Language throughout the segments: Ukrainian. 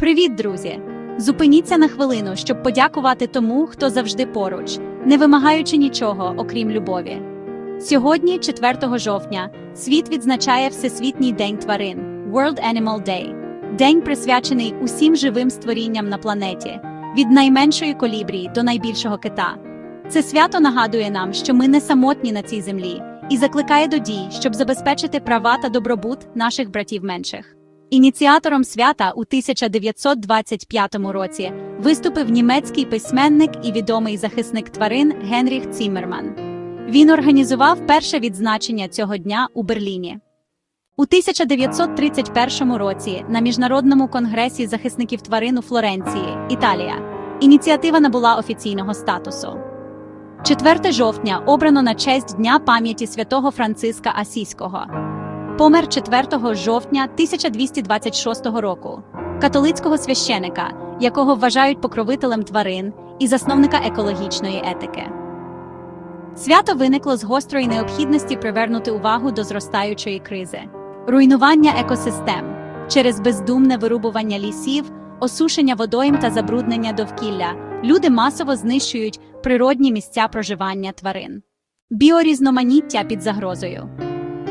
Привіт, друзі! Зупиніться на хвилину, щоб подякувати тому, хто завжди поруч, не вимагаючи нічого, окрім любові. Сьогодні, 4 жовтня, світ відзначає Всесвітній день тварин World Animal Day. День присвячений усім живим створінням на планеті, від найменшої колібрії до найбільшого кита. Це свято нагадує нам, що ми не самотні на цій землі, і закликає до дій, щоб забезпечити права та добробут наших братів менших. Ініціатором свята у 1925 році виступив німецький письменник і відомий захисник тварин Генріх Ціммерман. Він організував перше відзначення цього дня у Берліні. У 1931 році на Міжнародному конгресі захисників тварин у Флоренції, Італія, ініціатива набула офіційного статусу. 4 жовтня обрано на честь Дня пам'яті святого Франциска Асійського. Помер 4 жовтня 1226 року, католицького священика, якого вважають покровителем тварин і засновника екологічної етики. Свято виникло з гострої необхідності привернути увагу до зростаючої кризи, руйнування екосистем через бездумне вирубування лісів, осушення водойм та забруднення довкілля. Люди масово знищують природні місця проживання тварин. Біорізноманіття під загрозою.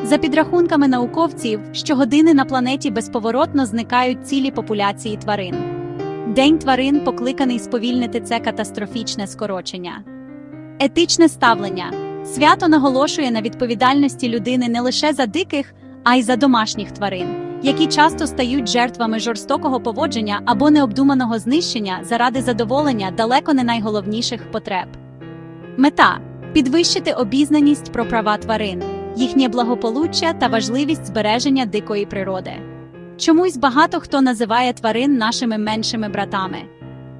За підрахунками науковців, щогодини на планеті безповоротно зникають цілі популяції тварин. День тварин покликаний сповільнити це катастрофічне скорочення. Етичне ставлення свято наголошує на відповідальності людини не лише за диких, а й за домашніх тварин, які часто стають жертвами жорстокого поводження або необдуманого знищення заради задоволення далеко не найголовніших потреб. Мета підвищити обізнаність про права тварин, їхнє благополуччя та важливість збереження дикої природи. Чомусь багато хто називає тварин нашими меншими братами.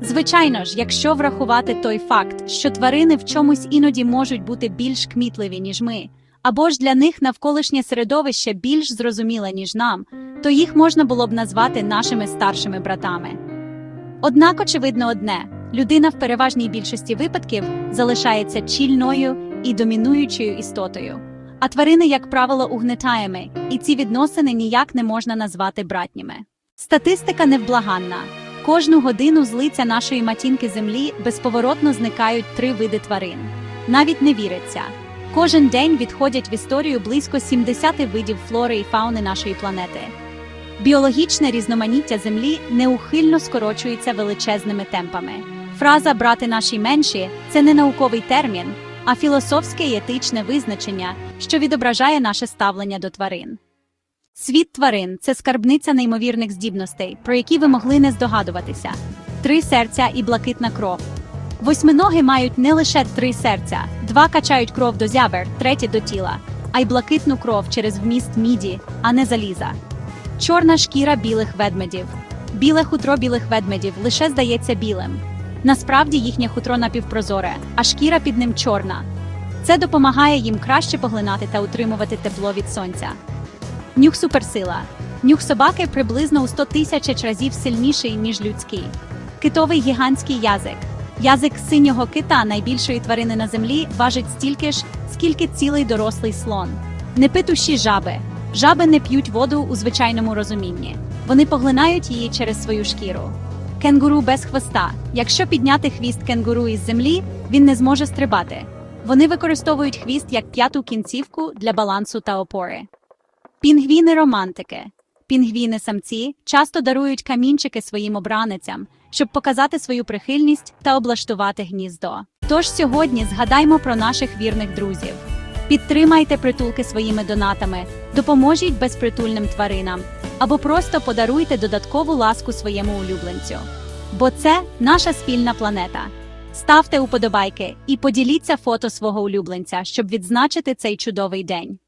Звичайно ж, якщо врахувати той факт, що тварини в чомусь іноді можуть бути більш кмітливі, ніж ми, або ж для них навколишнє середовище більш зрозуміле, ніж нам, то їх можна було б назвати нашими старшими братами. Однак, очевидно, одне людина в переважній більшості випадків залишається чільною і домінуючою істотою, а тварини, як правило, угнетаєми, і ці відносини ніяк не можна назвати братніми. Статистика невблаганна. Кожну годину з лиця нашої матінки землі безповоротно зникають три види тварин. Навіть не віриться. Кожен день відходять в історію близько 70 видів флори і фауни нашої планети. Біологічне різноманіття Землі неухильно скорочується величезними темпами. Фраза брати наші менші це не науковий термін, а філософське і етичне визначення, що відображає наше ставлення до тварин. Світ тварин це скарбниця неймовірних здібностей, про які ви могли не здогадуватися: три серця і блакитна кров. Восьминоги мають не лише три серця, два качають кров до зябер, третє до тіла, а й блакитну кров через вміст міді, а не заліза. Чорна шкіра білих ведмедів. Біле хутро білих ведмедів лише здається білим. Насправді їхнє хутро напівпрозоре, а шкіра під ним чорна. Це допомагає їм краще поглинати та утримувати тепло від сонця. Нюх суперсила. Нюх собаки приблизно у 100 тисяч разів сильніший, ніж людський. Китовий гігантський язик. Язик синього кита, найбільшої тварини на землі, важить стільки ж, скільки цілий дорослий слон. Непитущі жаби. Жаби не п'ють воду у звичайному розумінні. Вони поглинають її через свою шкіру. Кенгуру без хвоста. Якщо підняти хвіст кенгуру із землі, він не зможе стрибати. Вони використовують хвіст як п'яту кінцівку для балансу та опори. Пінгвіни романтики. Пінгвіни самці часто дарують камінчики своїм обраницям, щоб показати свою прихильність та облаштувати гніздо. Тож сьогодні згадаймо про наших вірних друзів. Підтримайте притулки своїми донатами, допоможіть безпритульним тваринам або просто подаруйте додаткову ласку своєму улюбленцю. Бо це наша спільна планета. Ставте уподобайки і поділіться фото свого улюбленця, щоб відзначити цей чудовий день.